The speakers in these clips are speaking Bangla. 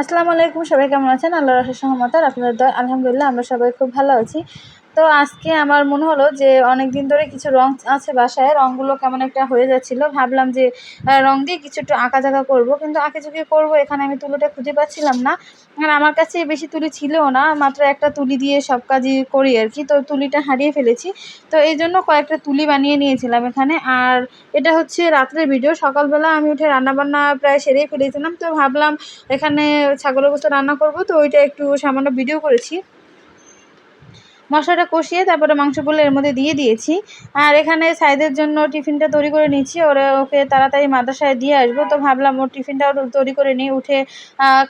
আসসালামু আলাইকুম, সবাই কেমন আছেন? আল্লাহ রসের সহমতার আপনাদের দয় আলহামদুলিল্লাহ, আমরা সবাই খুব ভালো আছি। তো আজকে আমার মনে হলো যে অনেক দিন ধরে কিছু রং আছে বাসায় রঙগুলো কেমন একটা হয়ে যাচ্ছিল। ভাবলাম যে রং দিয়ে কিছু একটু আঁকা জাঁকা করব, কিন্তু আঁকে চুকি করব, এখানে আমি তুলোটা খুঁজে পাচ্ছিলাম না। আর আমার কাছে বেশি তুলি ছিলও না, মাত্র একটা তুলি দিয়ে সব কাজই করি আর কি। তো তুলিটা হারিয়ে ফেলেছি। তো এই জন্য কয়েকটা তুলি বানিয়ে নিয়েছিলাম এখানে। আর এটা হচ্ছে রাত্রের ভিডিও, সকালবেলা আমি উঠে রান্নাবান্না প্রায় সেরেই ফেলেছিলাম। তো ভাবলাম এখানে ছাগলের বস্তু রান্না করব, তো ওইটা একটু সামান্য ভিডিও করেছি। মশলাটা কষিয়ে তারপরে মাংসগুলো এর মধ্যে দিয়ে দিয়েছি। আর এখানে সাইদের জন্য টিফিনটা তৈরি করে নিয়েছি। ওরা ওকে তাড়াতাড়ি মাদ্রাসায় দিয়ে আসব। তো ভাবলাম ওর টিফিনটাও তৈরি করে নিই উঠে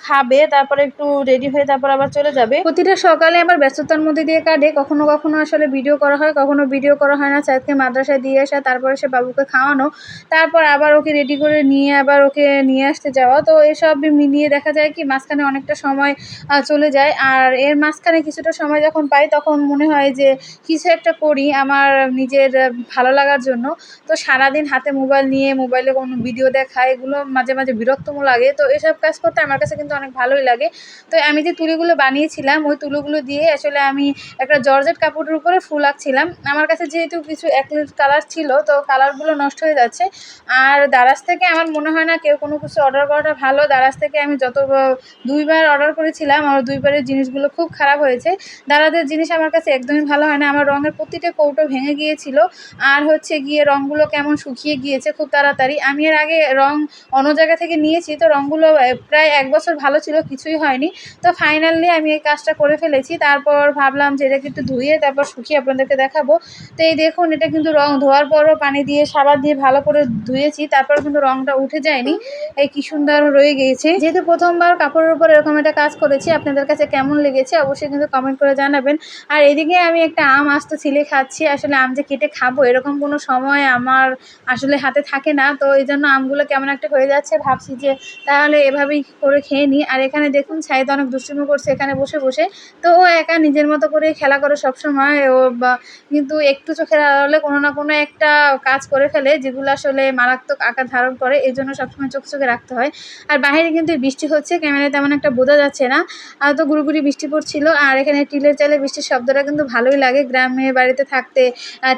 খাবে, তারপরে একটু রেডি হয়ে তারপর আবার চলে যাবে। প্রতিটা সকালে আমার ব্যস্ততার মধ্যে দিয়ে কাটে। কখনো কখনো আসলে ভিডিও করা হয়, কখনো ভিডিও করা হয় না। সাইদকে মাদ্রাসায় দিয়ে আসা, তারপরে সে বাবুকে খাওয়ানো, তারপর আবার ওকে রেডি করে নিয়ে আবার ওকে নিয়ে আসতে যাওয়া। তো এসব মিলিয়ে দেখা যায় কি, মাঝখানে অনেকটা সময় চলে যায়। আর এর মাঝখানে কিছুটা সময় যখন পাই, তখন মনে হয় যে কিছু একটা করি আমার নিজের ভালো লাগার জন্য। তো সারাদিন হাতে মোবাইল নিয়ে, মোবাইলে কোনো ভিডিও দেখা, এগুলো মাঝে মাঝে বিরক্তম লাগে। তো এসব কাজ করতে আমার কাছে কিন্তু অনেক ভালোই লাগে। তো আমি যে তুলিগুলো বানিয়েছিলাম, ওই তুলিগুলো দিয়ে আসলে আমি একটা জর্জেট কাপড়ের উপরে ফুল আঁকছিলাম। আমার কাছে যেহেতু কিছু অ্যাক্রিলিক কালার ছিল, তো কালারগুলো নষ্ট হয়ে যাচ্ছে। আর দারাজ থেকে আমার মনে হয় না কেউ কোনো কিছু অর্ডার করাটা ভালো। দারাজ থেকে আমি যত দুইবার অর্ডার করেছিলাম, আমার দুইবারের জিনিসগুলো খুব খারাপ হয়েছে। দারাজের জিনিস আমার কাছে একদমই ভালো হয় না। আমার রঙের প্রতিটা কৌটো ভেঙে গিয়েছিল। আর হচ্ছে গিয়ে রঙগুলো কেমন শুকিয়ে গিয়েছে খুব তাড়াতাড়ি। আমি এর আগে রঙ অন্য জায়গা থেকে নিয়েছি, তো রঙগুলো প্রায় এক বছর ভালো ছিল, কিছুই হয়নি। তো ফাইনালি আমি এই কাজটা করে ফেলেছি। তারপর ভাবলাম যে এটাকে একটু ধুয়ে, তারপর শুকিয়ে আপনাদেরকে দেখাবো। তো এই দেখুন, এটা কিন্তু রঙ ধোয়ার পরও পানি দিয়ে সাবান দিয়ে ভালো করে ধুয়েছি। তারপর কিন্তু রঙটা উঠে যায়নি। এই কি সুন্দর রয়ে গিয়েছে। যেহেতু প্রথমবার কাপড়ের উপর এরকম একটা কাজ করেছি, আপনাদের কাছে কেমন লেগেছে অবশ্যই কিন্তু কমেন্ট করে জানাবেন। আর এদিকে আমি একটা আম আস্ত ছিলে খাচ্ছি। আসলে আম যে কেটে খাব এরকম কোনো সময় আমার আসলে হাতে থাকে না। তো এই জন্য আমগুলো কেমন একটা হয়ে যাচ্ছে ভাবছি যে তাহলে এভাবেই করে খেয়ে নিই। আর এখানে দেখুন সাইদ অনেক দুষ্টুমি করছে এখানে বসে বসে। তো ও একা নিজের মতো করে খেলা করে সবসময়। ও বা কিন্তু একটু চোখের আড়ালে কোনো না কোনো একটা কাজ করে ফেলে, যেগুলো আসলে মারাত্মক আকার ধারণ করে। এই জন্য সবসময় চোখ চোখে রাখতে হয়। আর বাইরে কিন্তু বৃষ্টি হচ্ছে, ক্যামেরায় তেমন একটা বোঝা যাচ্ছে না। আর তো গুড়ি বৃষ্টি পড়ছিল। আর এখানে টিলের চালে বৃষ্টির শব্দটা কিন্তু ভালোই লাগে গ্রামে বাড়িতে থাকতে।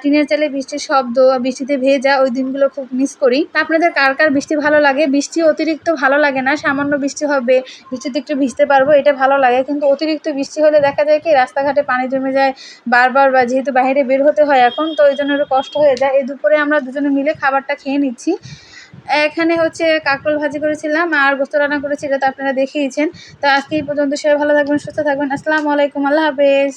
টিনের চালে বৃষ্টির শব্দ বৃষ্টিতে ভেজা ওই দিনগুলো খুব মিস করি। আপনাদের কার কার বৃষ্টি ভালো লাগে? বৃষ্টি অতিরিক্ত ভালো লাগে না? সামান্য বৃষ্টি হবে, বৃষ্টিতে একটু ভিজতে পারব, এটা ভালো লাগে। কিন্তু অতিরিক্ত বৃষ্টি হলে দেখা যায় কি, রাস্তাঘাটে পানি জমে যায়, বারবার বা যেহেতু বাইরে বের হতে হয় এখন, তো ওই জন্য একটু কষ্ট হয়ে যায়। এই দুপুরে আমরা দুজনে মিলে খাবারটা খেয়ে নিচ্ছি। এখানে হচ্ছে কাকরোল ভাজি করেছিলাম, আর গোস্ত রান্না করেছি এটা তো আপনারা দেখিয়েছেন তো আজকে এই পর্যন্ত সবাই ভালো থাকবেন, সুস্থ থাকবেন। আসসালামু আলাইকুম, আল্লাহ হাফেজ।